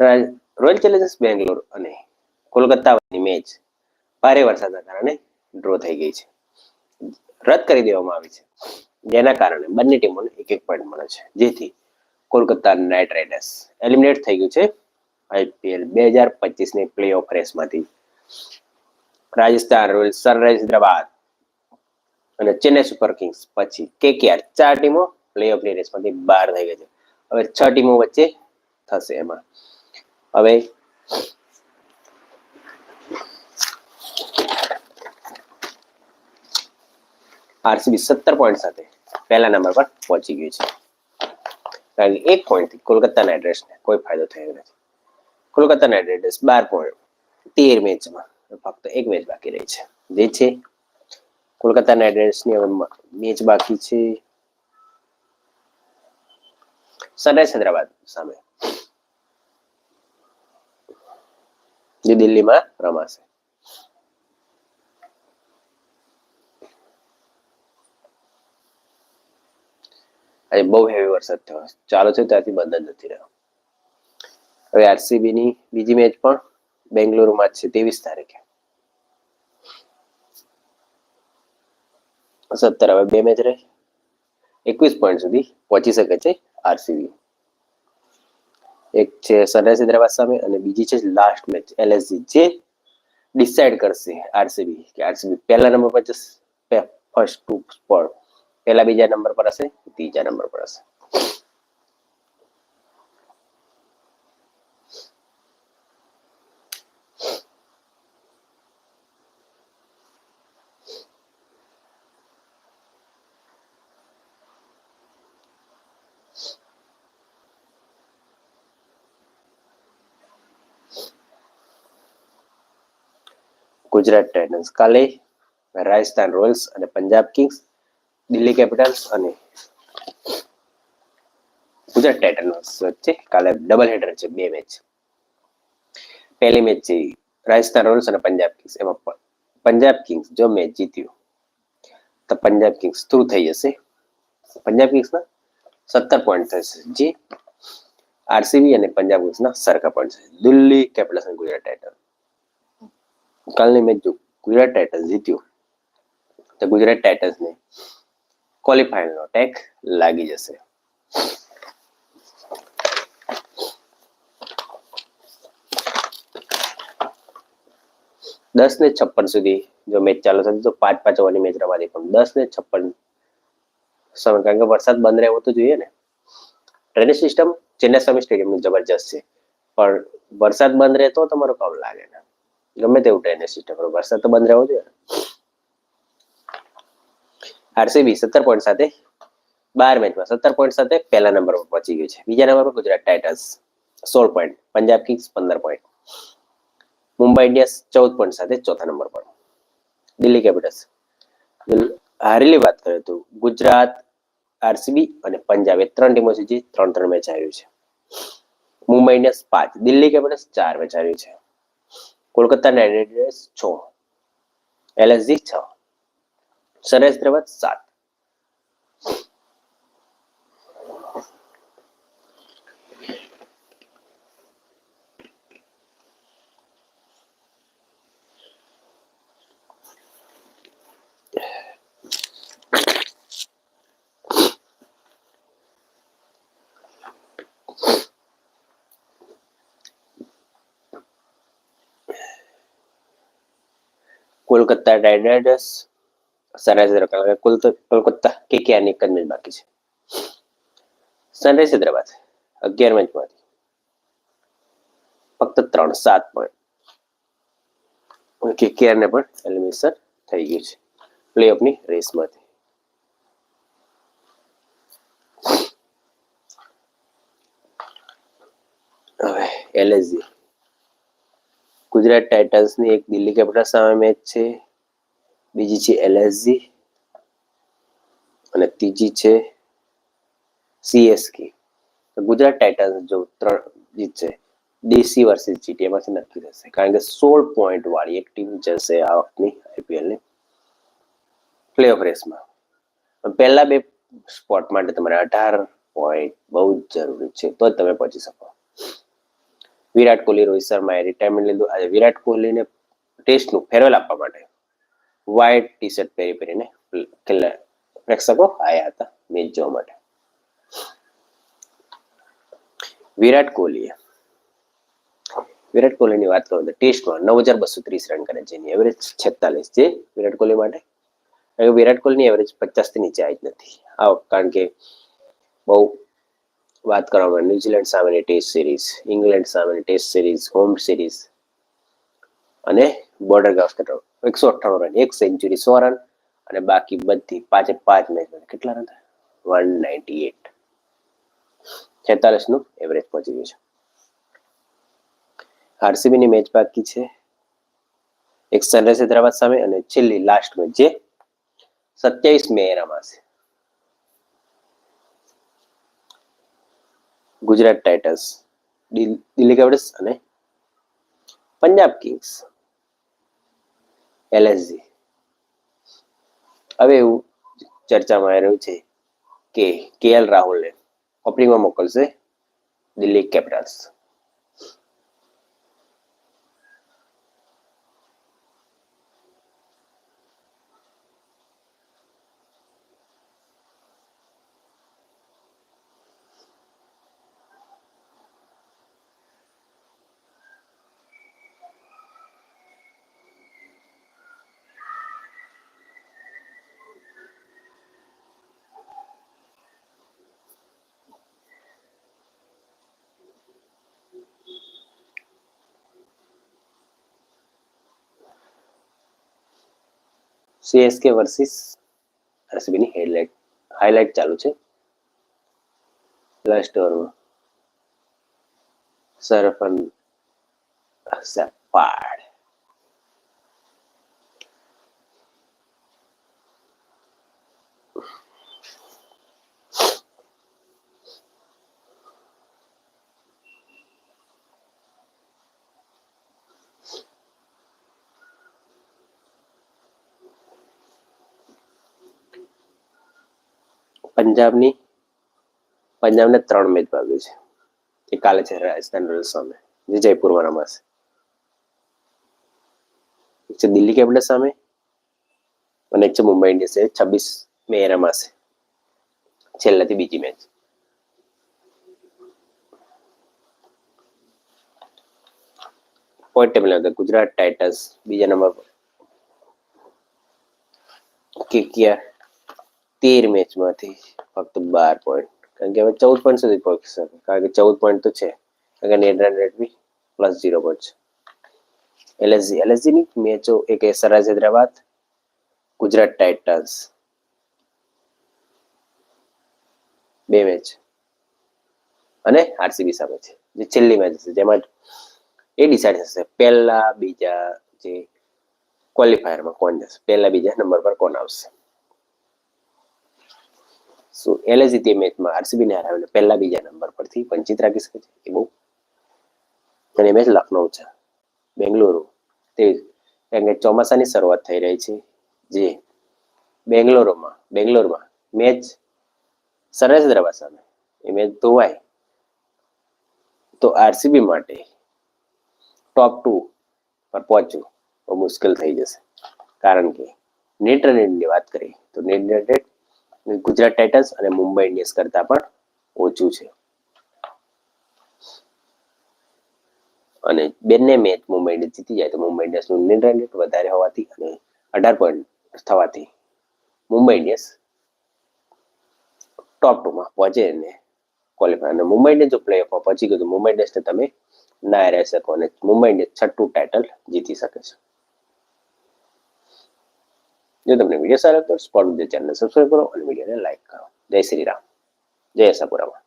Royal Challengers Bangalore અને કોલકાતા વચ્ચેની match ભારે વરસાદના કારણે ડ્રો થઈ ગઈ છે. રદ કરી દેવામાં આવી છે. જેના કારણે બંને ટીમોને એક એક પોઈન્ટ મળે છે. જેથી કોલકાતા નાઇટ રાઇડર્સ એલિમિનેટ થઈ ગયું છે. આઈપીએલ બે હજાર પચીસની પ્લે ઓફ રેસમાંથી. રાજસ્થાન રોયલ્સ સનરાઇઝ હૈદરાબાદ અને ચેન્નઈ સુપર કિંગ્સ પછી કેકેઆર ચાર ટીમો પ્લે ઓફની રેસમાંથી બહાર થઈ ગઈ છે. હવે છ ટીમો વચ્ચે થશે એમાં. હવે આરસીબી સત્તર પોઈન્ટ સાથે પહેલા નંબર પર પહોંચી ગયું છે. કારણ કે એક પોઈન્ટથી કોલકાતા નાઇટ કોઈ ફાયદો થયો નથી. કોલકાતા નાઇટ રાઇડર્સ બાર પોઈન્ટ તેર મેચમાં ફક્ત એક મેચ બાકી રહી છે. જે છે કોલકાતા નાઇટ હવે મેચ બાકી છે. સનરાઈઝ હૈદરાબાદ સામે જે દિલ્હીમાં રમાશે આજે બહુ હેવી વરસાદ થયો ચાલુ છે ત્યાંથી બંધ નથી રહ્યો હવે આરસીબી ની બીજી મેચ પણ બેંગ્લુરુમાં જ છે ત્રેવીસ તારીખે સત્તર હવે બે મેચ રહે એકવીસ પોઈન્ટ સુધી પહોંચી શકે છે આરસીબી એક છે સનરાઈઝ હૈદરાબાદ સામે અને બીજી છે લાસ્ટ મેચ એલએસજી જે ડિસાઈડ કરશે આરસીબી કે આરસીબી પહેલા નંબર પર જશે ફર્સ્ટ ટુ સ્પોટ પહેલા બીજા નંબર પર હશે, ત્રીજા નંબર પર હશે. ગુજરાત ટાઇટન્સ. કાલે રાજસ્થાન રોયલ્સ અને પંજાબ કિંગ્સ, દિલ્હી કેપિટલ્સ અને ગુજરાત ટાઇટન્સ વચ્ચે કાલે ડબલ હેડર છે, બે મેચ પહેલી મેચ છે રાજસ્થાન રોયલ્સ અને પંજાબ કિંગ્સ. એમાં પંજાબ કિંગ્સ જો મેચ જીત્યું, તો પંજાબ કિંગ્સ થ્રુ થઈ જશે. પંજાબ કિંગ્સના સત્તર પોઈન્ટ થશે, જે આરસીબી અને પંજાબ કિંગ્સના સરખા પોઈન્ટ છે દિલ્હી કેપિટલ્સ અને ગુજરાત ટાઇટન્સ. કાલની મેચ જો ગુજરાત ટાઇટન્સ જીત્યું તો ગુજરાત ટાઇટન્સને ક્વોલિફાયરનો ટેક લાગી જશે. દસ ને છપ્પન સુધી જો મેચ ચાલુ થતી તો પાંચ પાંચ ઓવરની મેચ રમાતી પણ દસ ને છપ્પન સમય, કારણ કે વરસાદ બંધ રહેવો તો જોઈએ ને. ડ્રેનેજ સિસ્ટમ ચેન્નાઈ સ્વામી સ્ટેડિયમની જબરજસ્ત છે. પણ વરસાદ બંધ રહે તો તમારો કામ લાગે ને ગમે તેવું ડ્રેનેજ સિસ્ટમ પણ વરસાદ તો બંધ રહેવો જોઈએ. આરસીબી સત્તર પોઈન્ટ સાથે, બાર મેચમાં સત્તર પોઈન્ટ સાથે પહેલા નંબર પર પહોંચી ગયું છે. બીજા નંબર પર ગુજરાત ટાઇટન્સ સોળ પોઈન્ટ પંજાબ કિંગ્સ પંદર પોઈન્ટ મુંબઈ ઇન્ડિયન્સ ચૌદ પોઈન્ટ સાથે ચોથા નંબર પર. દિલ્હી કેપિટલ્સ હારેલી વાત કરીએ તો ગુજરાત આરસીબી અને પંજાબ એ ત્રણ ટીમો છે જે ત્રણ ત્રણ મેચ આવ્યું છે. મુંબઈ ઇન્ડિયન્સ પાંચ, દિલ્હી કેપિટલ્સ ચાર મેચ આવ્યું છે. કોલકાતા નાઇટ રાઇડર્સ છ. એલએસજી છ. સરેશ હૈદરાબાદ સાત. કોલકાતા રાઇડર્સ સનરાઈઝ હૈદરાબાદ કોલકાતા કેકેઆરની એક જ મેચ બાકી છે. સનરાઈઝ હૈદરાબાદ અગિયાર મેચમાંથી ફક્ત ત્રણ સાત પોઈન્ટ કેકેઆર ને પણ એલિમિનેશન થઈ ગયું છે. પ્લે ઓફની રેસમાંથી હવે એલએસજી ગુજરાત ટાઇટન્સની એક દિલ્હી કેપિટલ્સ સામે મેચ છે. બીજી છે એલએસજી અને ત્રીજી છે સીએસકે ગુજરાત ટાઇટન્સ જો ત્રણ જીતશે ડીસી વર્સિસ જીટી એમાંથી નક્કી થશે. કારણ કે સોળ પોઈન્ટ વાળી એક ટીમ જશે આ વખતની આઈપીએલની પ્લે ઓફ રેસમાં. પહેલા બે સ્પોટ માટે તમારે અઢાર પોઈન્ટ બહુ જ જરૂરી છે, તો જ તમે પહોંચી શકો. વિરાટ કોહલી, રોહિત શર્માએ રિટાયરમેન્ટ લીધું. આજે વિરાટ કોહલીને ટેસ્ટનું ફેરવેલ આપવા માટે વ્હાઇટ ટી શર્ટ પહેરી પહેરીને પ્રેક્ષકો આવ્યા હતા મેચ જોવા માટે. વિરાટ કોહલીએ, વિરાટ કોહલીની વાત કરું તો ટેસ્ટમાં નવ હજાર બસો ત્રીસ રન કરે એની એવરેજ છેતાલીસ છે વિરાટ કોહલી માટે. વિરાટ કોહલીની એવરેજ પચાસથી નીચે આવી જ નથી. આ કારણ કે બહુ વાત કરવામાં ન્યુઝીલેન્ડ સામેની ટેસ્ટ સિરીઝ, ઇંગ્લેન્ડ સામેની ટેસ્ટ સિરીઝ, હોમ સિરીઝ અને બોર્ડર ગાવસ્કર એકસો અઠ્ઠાણું રન, એક સેન્ચુરી, સો રન અને બાકી બધી પાંચે પાંચ મેચ કેટલા રન થાય? વન નાઇન્ટી એટ છેતાલીસનું એવરેજ પહોંચી ગયું છે. આરસીબીની મેચ બાકી છે. એક સનરાઈઝ હૈદરાબાદ સામે અને છેલ્લી લાસ્ટ મેચ જે સત્યાવીસ મે રમાશે ગુજરાત ટાઇટન્સ દિલ્હી કેપિટલ્સ અને પંજાબ કિંગ્સ, એલએસજી. હવે એવું ચર્ચામાં આવી રહ્યું છે કે કેએલ રાહુલને ઓપનિંગમાં મોકલશે દિલ્હી કેપિટલ્સ. સીએસકે વર્સિસ આરસીબીની હેડલાઇટ હાઇલાઇટ ચાલુ છે. લાસ્ટ ઓવરમાં સરફન સેપાડ પંજાબની, પંજાબને ત્રણ મેચ ભાગ્યું છે. એ કાલે છે રાજસ્થાન રોયલ્સ સામે જે જયપુરમાં રમાશે. એક છે દિલ્હી કેપિટલ્સ સામે અને એક છે મુંબઈ ઇન્ડિયન્સ એ છવ્વીસ મે રમાશે. છેલ્લાથી બીજી મેચ પોઈન્ટ ટેબલ અંદર ગુજરાત ટાઇટન્સ બીજા નંબર પર. કેકેઆર તેર મેચમાંથી ફક્ત બાર પોઈન્ટ કારણ કે હવે ચૌદ પોઈન્ટ સુધી પહોંચી શકે. કારણ કે ચૌદ પોઈન્ટ તો છે. કારણ કે નેટ રન રેટ બી પ્લસ ઝીરો પોઈન્ટ છે એલએસજી એલએસજીની મેચો એક સનરાઈઝ હૈદરાબાદ, ગુજરાત ટાઇટન્સ બે મેચ અને આરસીબી સામે છે. જે છેલ્લી મેચ હશે. જેમાં એ ડિસાઇડ થશે પહેલા બીજા જે ક્વોલિફાયરમાં કોણ જશે. પહેલા બીજા નંબર પર કોણ આવશે. સો એલએસજી તે મેચમાં આરસીબી ને હરાવીને પહેલા બીજા નંબર પરથી વંચિત રાખી શકે છે? એ બહુ અને મેચ લખનઉ છે. બેંગલુરુ. તે કારણ કે ચોમાસાની શરૂઆત થઈ રહી છે. જે બેંગ્લોરમાં બેંગ્લોરમાં મેચ સરસ હૈદરાબાદ સામે. એ મેચ ધોવાય. તો આરસીબી માટે ટોપ ટુ પર પહોંચવું બહુ મુશ્કેલ થઈ જશે. કારણ કે નેટ રનની વાત કરીએ તો નેટ રેટ ગુજરાત ટાઇટન્સ અને મુંબઈ ઇન્ડિયન્સ કરતા પણ ઓછું છે. અને બંને મેચ મુંબઈ ઇન્ડિયન્સ જીતી જાય તો મુંબઈ ઇન્ડિયન્સનું નિર્ણય રેટ વધારે હોવાથી અને અઢાર પોઈન્ટ થવાથી મુંબઈ ઇન્ડિયન્સ ટોપ ટુમાં પહોંચે અને ક્વોલિફાય અને મુંબઈ ઇન્ડિયન્સ જો પ્લેઓફમાં પહોંચી ગયું તો મુંબઈ ઇન્ડિયન્સને તમે ના રહી શકો અને મુંબઈ ઇન્ડિયન્સ છઠ્ઠું ટાઇટલ જીતી શકે છે. જો તમને વીડિયો સારો લાગતો સ્પોટ ચેનલને સબસ્ક્રાઈબ કરો અને વિડીયોને લાઈક કરો. જય શ્રી રામ. જય આશાપુરામાં